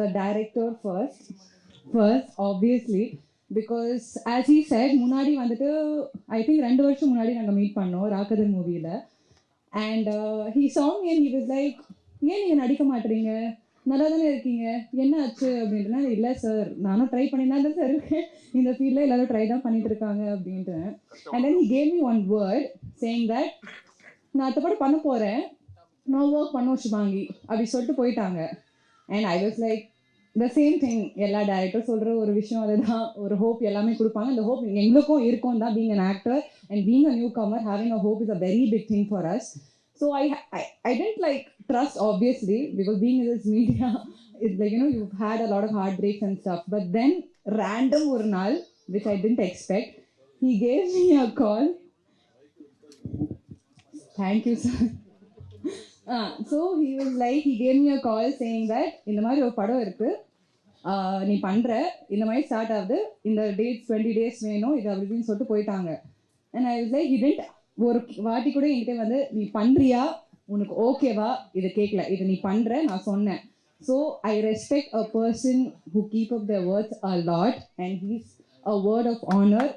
the director first. First, obviously, because as he said, முன்னாடி வந்துட்டு I think ரெண்டு வருஷம் முன்னாடி நாங்கள் மீட் பண்ணோம் ராக்கதன் மூவியில் and he sang and it is like ஏன் நீங்கள் நடிக்க மாட்டீங்க? நல்லா தானே இருக்கீங்க? என்ன ஆச்சு? அப்படின்ட்டுனா இல்லை சார் நானும் ட்ரை பண்ணி தான் சார் இருக்கேன். இந்த ஃபீல்டில் எல்லாரும் ட்ரை தான் பண்ணிட்டு இருக்காங்க அப்படின்ட்டு and then he gave me one word saying that நான் அடுத்த படம் பண்ண போகிறேன் நான் ஒர்க் பண்ண வாங்கி அப்படி சொல்லிட்டு போயிட்டாங்க. And I was like the same thing எல்லா டேரக்டர் சொல்கிற ஒரு விஷயம் அதுதான். ஒரு ஹோப் எல்லாமே கொடுப்பாங்க. அந்த ஹோப் எங்களுக்கும் இருக்கும் தான் being an actor and being a newcomer having a hope is a very big thing for us so I I didn't like trust obviously because being in this media it's like you know you had a lot of heartbreaks and stuff but then random ஒரு நாள் which I didn't expect he gave me a call thank you sir so he was like he came you call saying that இந்த மாதிரி ஒரு படம் இருக்குது நீ பண்ணுற இந்த மாதிரி ஸ்டார்ட் ஆகுது. இந்த டேட்ஸ் டுவெண்ட்டி டேஸ் வேணும் இது அப்படி இப்படின்னு சொல்லிட்டு போயிட்டாங்க. அண்ட் ஐ வாஸ் லைக் இதென்ட் ஒரு வாட்டி கூட என்கிட்ட வந்து நீ பண்ணுறியா உனக்கு ஓகேவா இதை கேட்கல. இதை நீ பண்ணுற நான் சொன்னேன். So I respect a person who keep up the words a lot and he's a word of honour